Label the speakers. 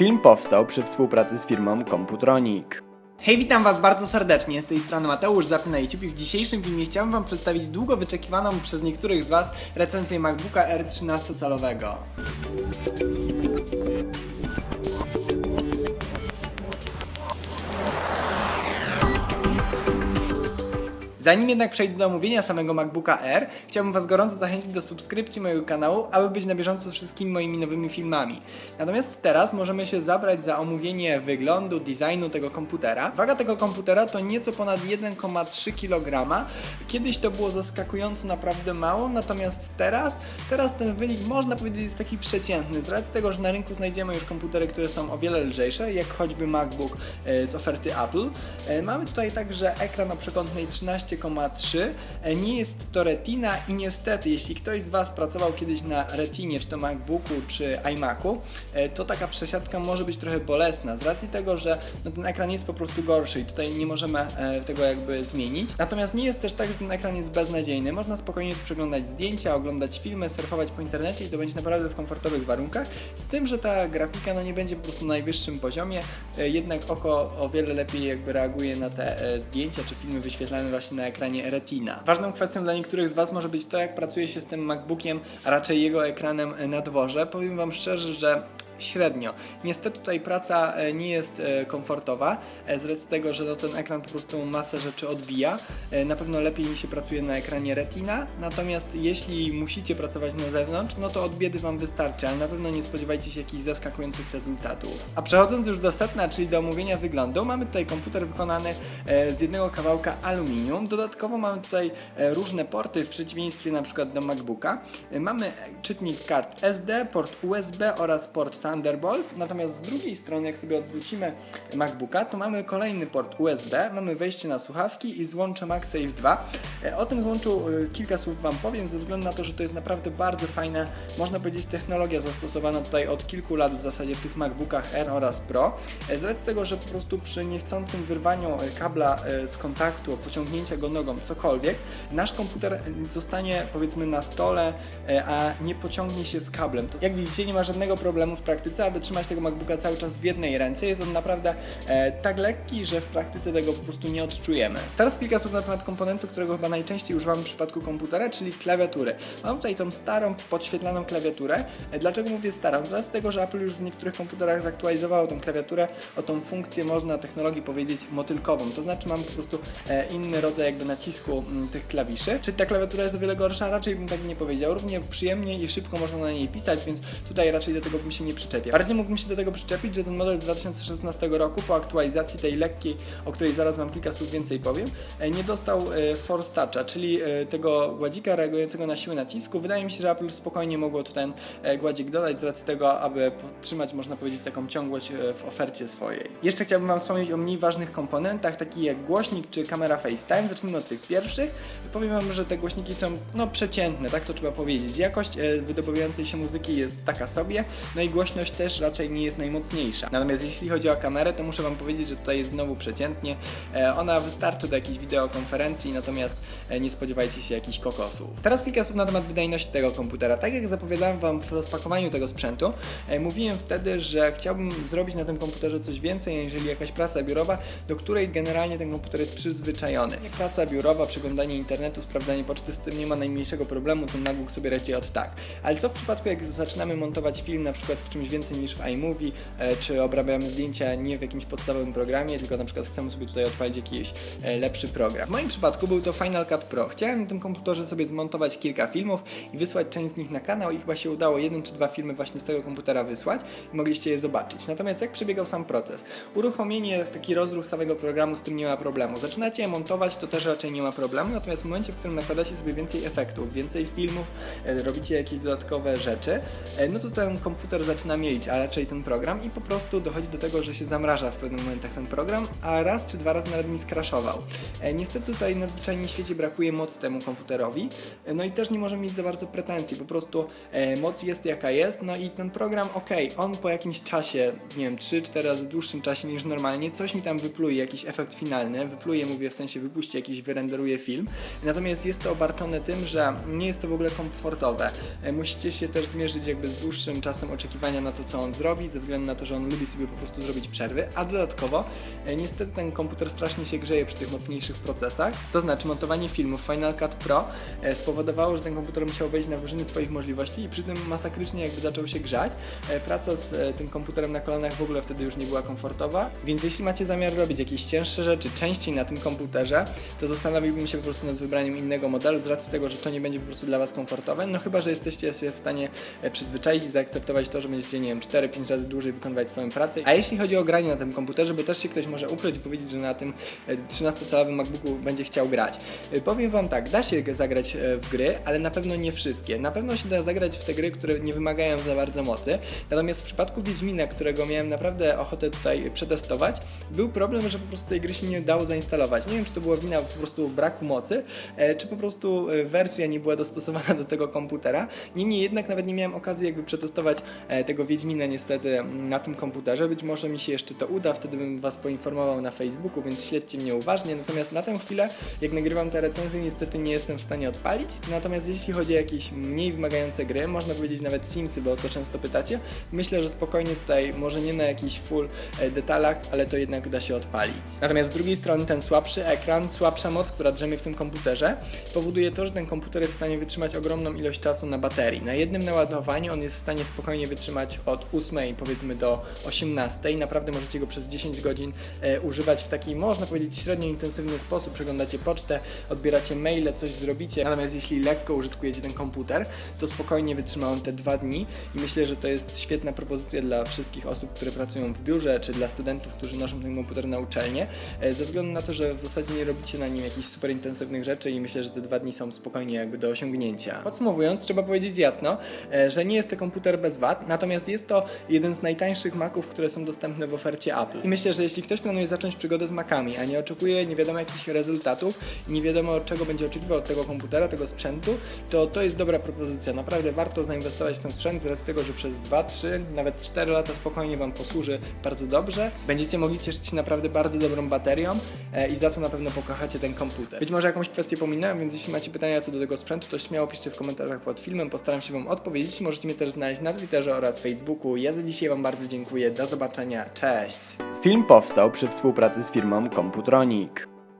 Speaker 1: Film powstał przy współpracy z firmą Computronic.
Speaker 2: Hej, witam Was bardzo serdecznie. Z tej strony Mateusz Zapy na YouTube i w dzisiejszym filmie chciałbym Wam przedstawić długo wyczekiwaną przez niektórych z Was recenzję MacBooka R 13-calowego. Zanim jednak przejdę do omówienia samego MacBooka Air, chciałbym Was gorąco zachęcić do subskrypcji mojego kanału, aby być na bieżąco z wszystkimi moimi nowymi filmami. Natomiast teraz możemy się zabrać za omówienie wyglądu, designu tego komputera. Waga tego komputera to nieco ponad 1,3 kg. Kiedyś to było zaskakująco naprawdę mało, natomiast teraz, teraz ten wynik można powiedzieć jest taki przeciętny, z racji tego, że na rynku znajdziemy już komputery, które są o wiele lżejsze, jak choćby MacBook e, z oferty Apple. E, mamy tutaj także ekran o przekątnej 13 16,3 e, nie jest to retina i niestety, jeśli ktoś z Was pracował kiedyś na retinie, czy to MacBooku, czy iMacu, e, to taka przesiadka może być trochę bolesna z racji tego, że no, ten ekran jest po prostu gorszy i tutaj nie możemy e, tego jakby zmienić. Natomiast nie jest też tak, że ten ekran jest beznadziejny. Można spokojnie przeglądać zdjęcia, oglądać filmy, surfować po internecie i to będzie naprawdę w komfortowych warunkach, z tym, że ta grafika no, nie będzie po prostu na najwyższym poziomie, jednak oko o wiele lepiej jakby reaguje na te zdjęcia czy filmy wyświetlane właśnie na ekranie Retina. Ważną kwestią dla niektórych z Was może być to, jak pracuje się z tym MacBookiem, a raczej jego ekranem na dworze. Powiem Wam szczerze, że średnio. Niestety tutaj praca e, nie jest e, komfortowa, e, z racji tego, że no, ten ekran po prostu masę rzeczy odbija. Na pewno lepiej się pracuje na ekranie Retina, natomiast jeśli musicie pracować na zewnątrz, no to od biedy Wam wystarczy, ale na pewno nie spodziewajcie się jakichś zaskakujących rezultatów. A przechodząc już do setna, czyli do omówienia wyglądu, mamy tutaj komputer wykonany z jednego kawałka aluminium. Dodatkowo mamy tutaj e, różne porty w przeciwieństwie na przykład do MacBooka. E, Mamy czytnik kart SD, port USB oraz port Thunderbolt. Natomiast z drugiej strony, jak sobie odwrócimy MacBooka, to mamy kolejny port USB, mamy wejście na słuchawki i złącze MagSafe 2. E, O tym złączu kilka słów Wam powiem, ze względu na to, że to jest naprawdę bardzo fajna, można powiedzieć, technologia zastosowana tutaj od kilku lat w zasadzie w tych MacBookach R oraz Pro. Z racji tego, że po prostu przy niechcącym wyrwaniu kabla z kontaktu, pociągnięcia go nogą, cokolwiek, nasz komputer zostanie powiedzmy na stole, e, a nie pociągnie się z kablem. To, jak widzicie, nie ma żadnego problemu w praktyce, aby trzymać tego MacBooka cały czas w jednej ręce. Jest on naprawdę e, tak lekki, że w praktyce tego po prostu nie odczujemy. Teraz kilka słów na temat komponentu, którego chyba najczęściej używamy w przypadku komputera, czyli klawiatury. Mam tutaj tą starą, podświetlaną klawiaturę. E, Dlaczego mówię starą? Z racji tego, że Apple już w niektórych komputerach zaktualizowało tą klawiaturę o tą funkcję, można technologii powiedzieć motylkową. To znaczy mamy po prostu inny rodzaj jakby nacisku m, tych klawiszy. Czy ta klawiatura jest o wiele gorsza? Raczej bym tak nie powiedział. Równie przyjemnie i szybko można na niej pisać, więc tutaj raczej do tego bym się nie przyczepiał. Bardziej mógłbym się do tego przyczepić, że ten model z 2016 roku po aktualizacji tej lekkiej, o której zaraz Wam kilka słów więcej powiem, e, nie dostał e, Force Toucha, czyli e, tego gładzika reagującego na siłę nacisku. Wydaje mi się, że Apple spokojnie mogło tu ten gładzik dodać z racji tego, aby podtrzymać, można powiedzieć, taką ciągłość w ofercie swojej. Jeszcze chciałbym Wam wspomnieć o mniej ważnych komponentach, takich jak głośnik czy kamera FaceTime. Zacznijmy od tych pierwszych. Powiem Wam, że te głośniki są no przeciętne, tak to trzeba powiedzieć. Jakość e, wydobywającej się muzyki jest taka sobie, no i głośność też raczej nie jest najmocniejsza. Natomiast jeśli chodzi o kamerę, to muszę Wam powiedzieć, że tutaj jest znowu przeciętnie. E, Ona wystarczy do jakiejś wideokonferencji, natomiast e, nie spodziewajcie się jakichś kokosów. Teraz kilka słów na temat wydajności tego komputera. Tak jak zapowiadałem Wam w rozpakowaniu tego sprzętu, mówiłem wtedy, że chciałbym zrobić na tym komputerze coś więcej, aniżeli jakaś praca biurowa, do której generalnie ten komputer jest przyzwyczajony. Praca biurowa, przeglądanie internetu, sprawdzanie poczty, z tym nie ma najmniejszego problemu, ten MacBook sobie radzi od tak. Ale co w przypadku, jak zaczynamy montować film na przykład w czymś więcej niż w iMovie, e, czy obrabiamy zdjęcia nie w jakimś podstawowym programie, tylko na przykład chcemy sobie tutaj odpalić jakiś e, lepszy program. W moim przypadku był to Final Cut Pro. Chciałem na tym komputerze sobie zmontować kilka filmów i wysłać część z nich na kanał i chyba się udało jeden czy dwa filmy właśnie z tego komputera wysłać i mogliście je zobaczyć. Natomiast jak przebiegał sam proces? Uruchomienie, taki rozruch samego programu, z tym nie ma problemu. Zaczynacie je montować, to też raczej nie ma problemu, natomiast w momencie, w którym nakładacie sobie więcej efektów, więcej filmów, e, robicie jakieś dodatkowe rzeczy, e, no to ten komputer zaczyna mieć, a raczej ten program i po prostu dochodzi do tego, że się zamraża w pewnych momentach ten program, a raz czy dwa razy nawet mi skraszował. E, Niestety tutaj na zwyczajnie świecie brakuje mocy temu komputerowi, no i też nie może mieć za bardzo pretensji, po prostu moc jest jaka jest, no i ten program, ok, on po jakimś czasie, nie wiem, 3-4 razy dłuższym czasie niż normalnie, coś mi tam wypluje, jakiś efekt finalny, wypluje, mówię w sensie wypuści jakiś, wyrenderuje film, natomiast jest to obarczone tym, że nie jest to w ogóle komfortowe. E, Musicie się też zmierzyć jakby z dłuższym czasem oczekiwania na to, co on zrobi, ze względu na to, że on lubi sobie po prostu zrobić przerwy, a dodatkowo e, niestety ten komputer strasznie się grzeje przy tych mocniejszych procesach. To znaczy montowanie filmów Final Cut Pro e, spowodowało, że ten komputer musiał wejść na wyżyny swoich możliwości i przy tym masakrycznie jakby zaczął się grzać. Praca z tym komputerem na kolanach w ogóle wtedy już nie była komfortowa, więc jeśli macie zamiar robić jakieś cięższe rzeczy częściej na tym komputerze, to zastanowiłbym się po prostu nad wybraniem innego modelu z racji tego, że to nie będzie po prostu dla Was komfortowe, no chyba, że jesteście się w stanie e, przyzwyczaić i zaakceptować to, że będziecie, nie wiem, 4-5 razy dłużej wykonywać swoją pracę. A jeśli chodzi o granie na tym komputerze, bo też się ktoś może ukryć i powiedzieć, że na tym e, 13-calowym MacBooku będzie chciał grać. E, Powiem Wam tak, da się zagrać e, w gry, ale na pewno nie wszystkie. Na pewno się da zagrać w te gry, które nie wymagają za bardzo mocy. Natomiast w przypadku Wiedźmina, którego miałem naprawdę ochotę tutaj przetestować, był problem, że po prostu tej gry się nie dało zainstalować. Nie wiem, czy to była wina po prostu braku mocy, e, czy po prostu e, wersja nie była dostosowana do tego komputera. Niemniej jednak nawet nie miałem okazji jakby przetestować e, tego Wiedźmina niestety na tym komputerze. Być może mi się jeszcze to uda, wtedy bym Was poinformował na Facebooku, więc śledźcie mnie uważnie. Natomiast na tę chwilę, jak nagrywam te recenzje, niestety nie jestem w stanie odpalić. Natomiast jeśli chodzi o jakieś mniej wymagające gry, można powiedzieć nawet Simsy, bo o to często pytacie, myślę, że spokojnie tutaj, może nie na jakichś full detalach, ale to jednak da się odpalić. Natomiast z drugiej strony ten słabszy ekran, słabsza moc, która drzemie w tym komputerze, powoduje to, że ten komputer jest w stanie wytrzymać ogromną ilość czasu na baterii. Na jednym naładowaniu on jest w stanie spokojnie wytrzymać od 8 powiedzmy do 18. Naprawdę możecie go przez 10 godzin e, używać w taki, można powiedzieć, średnio intensywny sposób. Przeglądacie pocztę, odbieracie maile, coś zrobicie. Natomiast jeśli lekko użytkujecie ten komputer, to spokojnie wytrzyma on te dwa dni i myślę, że to jest świetna propozycja dla wszystkich osób, które pracują w biurze, czy dla studentów, którzy noszą ten komputer na uczelnię, e, ze względu na to, że w zasadzie nie robicie na nim jakichś super intensywnych rzeczy i myślę, że te dwa dni są spokojnie jakby do osiągnięcia. Podsumowując, trzeba powiedzieć jasno, e, że nie jest to komputer bez wad, natomiast jest to jeden z najtańszych Maców, które są dostępne w ofercie Apple. I myślę, że jeśli ktoś planuje zacząć przygodę z Macami, a nie oczekuje nie wiadomo jakich rezultatów nie wiadomo czego będzie oczekiwał od tego komputera, tego sprzętu, to to jest dobra propozycja. Naprawdę warto zainwestować w ten sprzęt z racji tego, że przez 2, 3, nawet 4 lata spokojnie Wam posłuży bardzo dobrze. Będziecie mogli cieszyć się naprawdę bardzo dobrą baterią e, i za co na pewno pokochacie ten komputer. Być może jakąś kwestię pominąłem, więc jeśli macie pytania co do tego sprzętu, to śmiało piszcie w komentarzach pod filmem, postaram się Wam odpowiedzieć. Możecie mnie też znaleźć na Twitterze oraz Facebooku. Ja za dzisiaj Wam bardzo dziękuję. Do zobaczenia. Cześć!
Speaker 1: Film powstał przy współpracy z firmą Computronic.